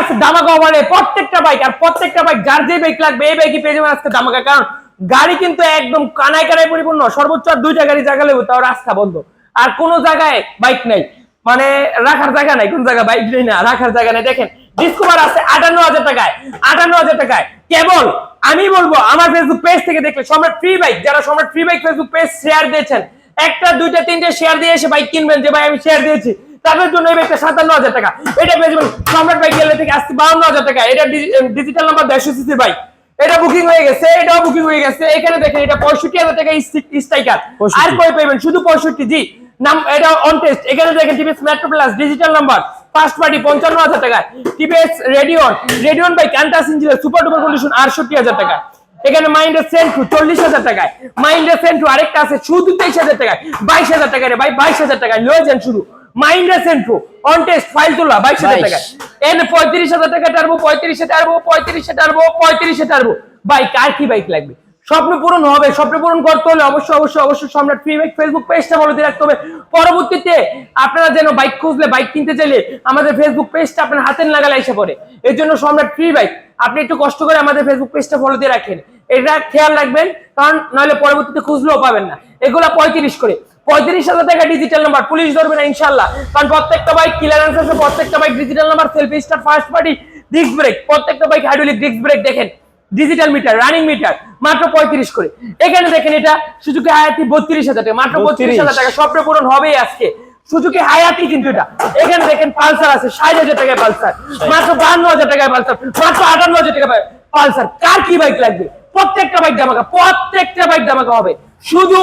আছে দামাকা অফারে প্রত্যেকটা বাইক আর প্রত্যেকটা বাইক যার যে বাইক লাগবে এই বাইকই পেয়ে যাবেন আজকে দামাকা। কারণ গাড়ি কিন্তু একদম কানায় কানায় পরিপূর্ণ। সর্বোচ্চ আর দুইটা গাড়ি জায়গা লেগে তাও রাস্তা বন্ধ। আর কোনো জায়গায় বাইক নাই। মানে রাখার জায়গা নাই, কোন জায়গায় বাইক নেই না। রাখার জায়গা নাই। দেখেন ডিসকভার আছে আটান্ন হাজার টাকায়, আটান্ন হাজার টাকায়। কেবল আমি বলব, আমার ফেসবুক পেজ থেকে দেখলে সম্রাট ফ্রি বাইক যারা Samrat free bike Facebook page share দিয়েছেন, একটা, দুইটা, তিনটে শেয়ার দিয়ে এসে বাইক কিনবেন। যে ভাই আমি শেয়ার দিয়েছি তাদের জন্য এই বাইকটা সাতান্ন হাজার টাকা। এটা পেয়ে যাবেন সম্রাট বাইক গেলে থেকে আসছে বাউন্ন হাজার টাকা। এটা ডিজিটাল নাম্বার দেড়শো সিসি বাইক এটা বুকিং হয়ে গেছে এটাও বুকিং হয়ে গেছে। এখানে দেখেন এটা পঁয়ষট্টি হাজার টাকা স্ট্রাইকার আর 65 কই পাবেন শুধু পঁয়ষট্টি জি। নাম এটা অন টেস্ট এখানে দেখেন TVS metro plus digital number first party পঞ্চান্ন হাজার টাকায় টিভিএস রেডিয়ন রেডিয়ন বাই ক্যান্টাস ইঞ্জিনের সুপার ডুপার কন্ডিশন আটষট্টি হাজার টাকা। এখানে মাইন্ডের সেন্টু চল্লিশ হাজার টাকায়। মাইন্ডের সেন্টু আরেকটা আছে শুধু তেইশ হাজার টাকায়। বাইশ হাজার টাকা রে ভাই বাইশ হাজার টাকায়। লয়েছেন শুধু মাইন্ডের সেন্টু অন টেস্ট ফাইল তোলা বাইশ। হাজার 22 টাকায়। এন পঁয়ত্রিশ হাজার টাকা টারবো পঁয়ত্রিশে টারবো পঁয়ত্রিশে টারবো পঁয়ত্রিশে টারবো বাইক আর কি বাইক লাগবে? স্বপ্ন পূরণ হবে স্বপ্ন পূরণ করতে হলে অবশ্যই অবশ্যই অবশ্যই সম্রাট ফ্রি বাইক ফেসবুক পেজটা ফলো দিয়ে রাখতে হবে। পরবর্তীতে আপনারা যেন বাইক খুঁজলে বাইক কিনতে চাইলে আমাদের ফেসবুক পেজটা আপনার হাতের নাগালে এসে পড়ে। এর জন্য সম্রাট ফ্রি বাইক আপনি একটু কষ্ট করে আমাদের ফেসবুক পেজটা ফলো দিয়ে রাখেন। এটা খেয়াল রাখবেন কারণ নইলে পরবর্তীতে খুঁজলেও পাবেন না। এগুলা পঁয়ত্রিশ করে। পঁয়ত্রিশ হাজার টাকা ডিজিটাল নাম্বার পুলিশ ধরবে না ইনশাল্লাহ কারণ প্রত্যেকটা বাইক ক্লিয়ারেন্স আছে প্রত্যেকটা bike digital number selfie star first party disc brake প্রত্যেকটা বাইক হাইড্রোলিক ডিস্ক ব্রেক দেখেন। ডিজিটাল মিটার রানিং মিটার মাত্র পঁয়ত্রিশ করে। এখানে দেখেন এটা সুজুকি হায়াতি বত্রিশ হাজার টাকা মাত্র বত্রিশ। হাজার টাকা স্বপ্ন পূরণ হবেই আজকে। সুজুকি হায়াতি কিন্তু এটা। এখানে দেখেন পালসার আছে ষাট হাজার টাকায় পালসার মাত্র বাহান্ন হাজার টাকায় পালসার মাত্র আটান্ন হাজার টাকা পালসার। কার কি বাইক লাগবে? প্রত্যেকটা বাইক দামাকা প্রত্যেকটা বাইক দামাকা হবে। শুধু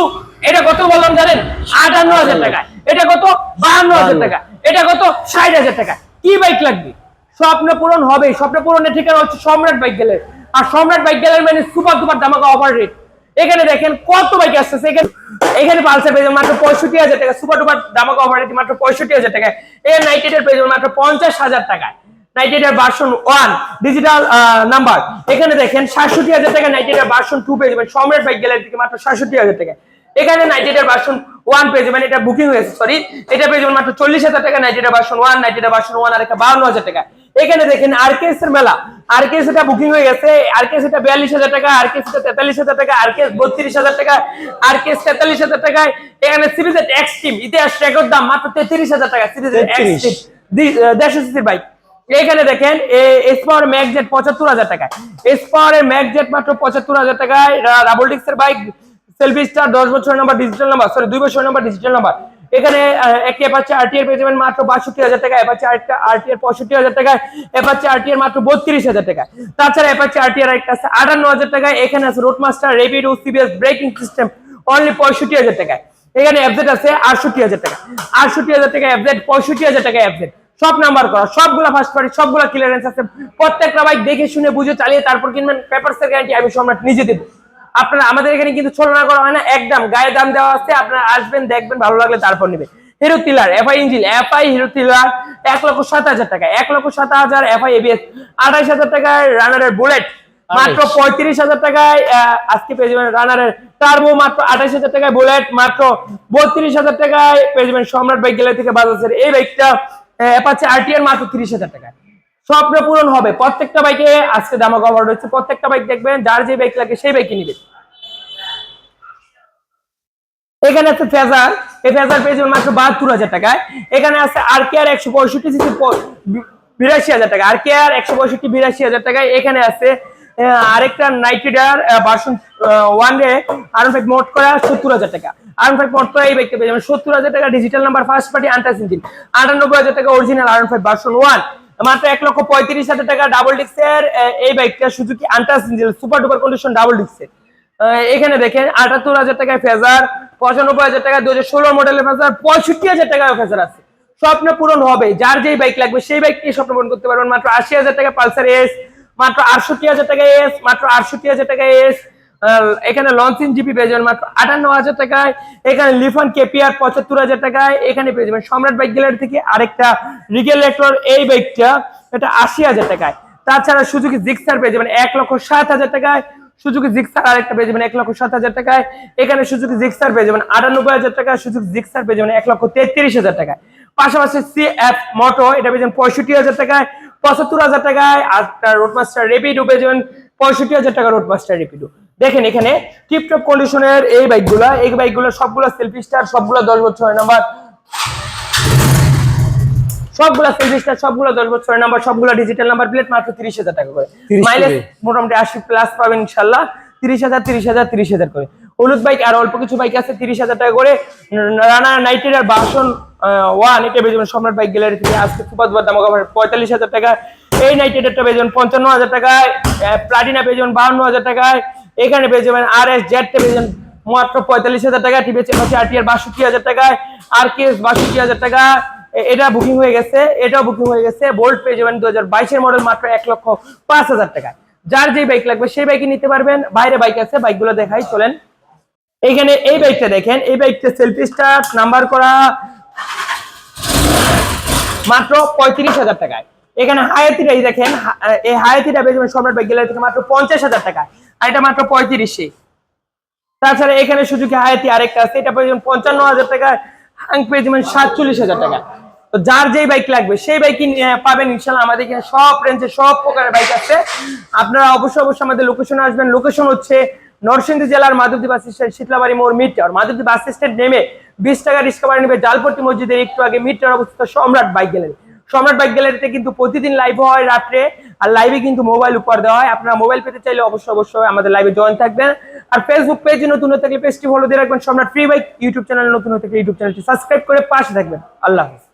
এটা কত বললাম জানেন? আটান্ন হাজার টাকা। এটা কত? বাহান্ন হাজার টাকা। এটা কত? ষাট হাজার টাকা। কি বাইক লাগবে? স্বপ্ন পূরণ হবে। স্বপ্ন পূরণের ঠিকানা হচ্ছে সম্রাট বাইক গ্যালারি আর সম্রাট বাইক গ্যালারি মানে super super dhamaka offer rate এখানে দেখেন কত বাইক আসতেছে। এখানে এখানে পালসার পেয়ে মাত্র পঁয়ষট্টি হাজার টাকা। Super duper dhamaka offer rate মাত্র পঁয়ষট্টি হাজার টাকা। এর নাইটেডের পেয়ে মাত্র পঞ্চাশ হাজার টাকায় নাইটেডের ভার্সন ওয়ান ডিজিটাল নাম্বার এখানে দেখেন সাতষট্টি হাজার টাকা নাইটেডের ভার্সন টু পেয়ে যাবেন। সম্রাট বাইক গ্যালারি থেকে মাত্র সাতষট্টি হাজার টাকা। এখানে নাইটেডের ভার্সন ওয়ান পেয়ে যাবেন। এটা বুকিং হয়েছে সরি এটা পেয়ে যাবেন মাত্র চল্লিশ হাজার টাকা নাইটেডের ভার্সন ওয়ান নাইটেডের ভার্সন ওয়ান আর একটা বাউন্ন হাজার টাকা। এখানে দেখেন আরকেএস এর মেলা। আরকেএস এটা বুকিং হয়ে গেছে। আরকেএস এটা বিয়াল্লিশ হাজার টাকা আরকেএস এটা তেতাল্লিশ হাজার টাকা আরকেএস বত্রিশ হাজার টাকা আরকেএস তেতাল্লিশ হাজার টাকায়। এখানে সিরিজের এক্স টিম ইতিহাস রেকর্ড দাম মাত্র তেত্রিশ হাজার টাকা। সিরিজের এক্স 33 টিম দেড়শো সিসির বাইক এখানে দেখেন এসপাওয়ার ম্যাকজেট পঁচাত্তর হাজার টাকায়। এসপাওয়ারের ম্যাকজেট মাত্র পঁচাত্তর হাজার টাকায় ডাবল ডিক্সের বাইক সেলফি স্টার দশ বছর নাম্বার ডিজিটাল নাম্বার সরি দুই বছর নাম্বার ডিজিটাল নাম্বার এখানে একটি অ্যাপাচে আরটিআর পেয়ে যাবেন মাত্র বাষট্টি হাজার টাকা অ্যাপাচে আরটিআর পঁয়ষট্টি হাজার টাকায় অ্যাপাচে আরটিআর মাত্র বত্রিশ হাজার টাকা তাছাড়া অ্যাপাচে আরটিআর একটা আছে, আটান্ন হাজার টাকায়, এখানে আছে রোড মাস্টার রেপিড ও সিবিএস ব্রেকিং সিস্টেম অনলি পঁয়ষট্টি হাজার টাকায়। এখানে অ্যাপজেট আছে, আটষট্টি হাজার টাকা আটষট্টি হাজার টাকা অ্যাপজেট পঁয়ষট্টি হাজার টাকা অ্যাপজেট সব নাম্বার করা সবগুলা ফার্স্ট পার্টি সবগুলা ক্লিয়ারেন্স আছে। প্রত্যেকটা বাইক দেখে শুনে বুঝে চালিয়ে তারপর কিনবেন পেপারসের গ্যারান্টি আমি সম্রাট নিজে দেবো। আপনারা আমাদের এখানে কিন্তু ছলনা করা হয় না একদম গায়ে দাম দেওয়া আছে আপনারা আসবেন দেখবেন ভালো লাগলে তারপর নেবেন। হিরো টিলার এফআই ইঞ্জিন এফআই হিরো টিলার এক লক্ষ সাত হাজার টাকা এক লক্ষ সাত হাজার এফআই এবিএস আঠাইশ হাজার টাকায় রানারের বুলেট মাত্র পঁয়ত্রিশ হাজার টাকায় আজকে পেয়ে যাবেন রানারের টার্বো মাত্র আঠাইশ হাজার টাকায় বুলেট মাত্র বত্রিশ হাজার টাকায় পেয়ে যাবেন সম্রাট বাইক গেলে থেকে বাজাজের এই বাইকটা অ্যাপাচে আরটিআর মাত্র তিরিশ হাজার টাকা স্বপ্ন পূরণ হবে। প্রত্যেকটা বাইকে আজকে দামা কভার রয়েছে প্রত্যেকটা বাইক দেখবেন, যার যে বাইক লাগে সেই বাইকে নিবে। এখানে আছে ফেজার এই ফেজার পেয়েছে মাত্র বাহাত্তর হাজার টাকায়। এখানে আছে আর কে আর একশো পঁয়ষট্টি বিরাশি হাজার টাকা আর কে আর একশো পঁয়ষট্টি, বিরাশি হাজার টাকায়। এখানে আছে আরেকটা Knight Rider version one day R five মোট করা সত্তর হাজার টাকা। আর ফাইভ মোট করা এই বাইকটা পেয়ে যাবেন। সত্তর হাজার টাকা ডিজিটাল নাম্বার ফার্স্ট পার্টি আন্টাস ইঞ্জিন আটানব্বই হাজার টাকা original R five version one মাত্র এক লক্ষ পঁয়ত্রিশ হাজার টাকা ডাবল ডিক্সের এই বাইকটা Suzuki আন্টাস engine super duper condition double ডিক্সের এখানে দেখেন, আটাত্তর হাজার টাকায় ফেজার পঁচানব্বই হাজার টাকা দু হাজার ষোলো মডেলের ফেজার পঁয়ষট্টি হাজার টাকায় ফেজার আছে। স্বপ্ন পূরণ হবে, যার যেই বাইক লাগবে, সেই বাইক নিয়ে স্বপ্ন পূরণ করতে পারবেন। মাত্র আশি হাজার টাকা পালসার এস মাত্র আটষট্টি হাজার টাকা এস মাত্র আটষট্টি হাজার টাকা এস এখানে লঞ্চিং জিপি পেয়ে যাবেন মাত্র আটান্ন হাজার টাকায়। এখানে লিফন কেপিআর পঁচাত্তর হাজার টাকায়। এখানে পেয়ে যাবেন সম্রাট বাইক গ্যালারি থেকে আরেকটা রিগেল এই বাইকটা এটা আশি হাজার টাকায়। তাছাড়া সুজুকি জিক্সার পেয়ে যাবেন এক লক্ষ সাত হাজার টাকায়। সুজুকি জিক্সার আরেকটা পেয়ে যাবেন এক লক্ষ সাত হাজার টাকায়। এখানে সুজুকি জিক্সার পেয়ে যাবেন আটানব্বই হাজার টাকা সুজুকি জিক্সার পেয়ে যাবেন এক লক্ষ তেত্রিশ হাজার টাকায়। পাশাপাশি সি এফ মোটো এটা পেয়ে যাবেন পঁয়ষট্টি হাজার টাকায়। পঁচাত্তর হাজার টাকায় আর রোড মাস্টার রেপিডো পেয়ে যাবেন। পঁয়ষট্টি হাজার টাকা রোড মাস্টার রেপিডো দেখেন এখানে টিপটপ কন্ডিশনের এই বাইকগুলা এই বাইকগুলো সবগুলো সেলফি স্টার সবগুলো দশ বছর নাম্বার। সবগুলা সেলফি স্টার সবগুলো দশ বছরের নাম্বার সবগুলো ডিজিটাল নাম্বার প্লেট মাত্র তিরিশ হাজার টাকা করে। মাইলেজ মোটামুটি আশি প্লাস পাবেন ইনশাল্লাহ। তিরিশ হাজার তিরিশ হাজার তিরিশ হাজার করে। হলুদ বাইক আর অল্প কিছু বাইক আছে, তিরিশ হাজার টাকা করে। রানা নাইট রাইডার বাসন ওয়ান, এটা বেজবেন সম্রাট বাইক গ্যালারি থেকে। আজকে খুব দাম হবে, পঁয়তাল্লিশ হাজার টাকা। এই নাইট রাইডারটা বেজবেন পঞ্চান্ন হাজার টাকায় প্লাটিনা পেয়ে যাবেন বাহান্ন হাজার টাকায়। এখানে পেয়ে যাবেন আর এস জেডটা পেয়ে যাবেন মাত্র পঁয়তাল্লিশ হাজার টাকা টিভিএস হচ্ছে আর টি আর বাষট্টি হাজার টাকায় আর কে এস বাষট্টি হাজার টাকা এটা বুকিং হয়ে গেছে, এটাও বুকিং হয়ে গেছে। বোল্ট পেয়ে যাবেন দু হাজার বাইশের মডেল মাত্র এক লক্ষ পাঁচ হাজার টাকা যার যে বাইক লাগবে, সেই বাইকই নিতে পারবেন। বাইরে বাইক আছে বাইকগুলো দেখাই, চলেন। এইখানে এই বাইকটা দেখেন, এই বাইকটা সেলফি স্টার্ট নাম্বার করা মাত্র পঁয়ত্রিশ হাজার টাকায়। এখানে হায়াতিটা এই দেখেন এই হায়াতিটা যাবেন সম্রাট বাইক গ্যালারি থেকে মাত্র পঞ্চাশ হাজার টাকা আর এটা মাত্র পঁয়ত্রিশে। তাছাড়া এখানে সুযোগে হায়াতি আরেকটা আছে, এটা পেয়ে পঞ্চান্ন হাজার টাকা হাং পেয়ে সাতচল্লিশ হাজার টাকা। তো যার যেই বাইক লাগবে, সেই বাইকই পাবেন ইনশাল্লাহ আমাদের এখানে সব রেঞ্জে সব প্রকারের বাইক আছে। আপনারা অবশ্যই অবশ্যই আমাদের লোকেশনে আসবেন। লোকেশন হচ্ছে নরসিংদী জেলার মাধবদী বাস স্ট্যান্ড, শীতলাবাড়ি মোড় mid tower Madhabdi bus stand নেমে বিশ টাকা রিক্সা নেবে জালপট্টি মসজিদের একটু আগে। মিড টাওয়ার অবস্থিত সম্রাট বাইক গ্যালারি। সম্রাট বাইক গ্যালারিতে কিন্তু প্রতিদিন লাইভ হয় রাত্রে। আর লাইভে কিন্তু মোবাইল উপহার দেওয়া হয়। আপনারা মোবাইল পেতে চাইলে অবশ্যই অবশ্যই আমাদের লাইভে জয়েন থাকবেন। আর ফেসবুক পেজে নতুন থাকলে পেজটি ফলো দিয়ে রাখবেন। সম্রাট ফ্রি বাইক ইউটিউব চ্যানেল নতুন হয়ে থাকলে ইউটিউব চ্যানেলটি সাবস্ক্রাইব করে পাশে থাকবেন। আল্লাহ হাফেজ।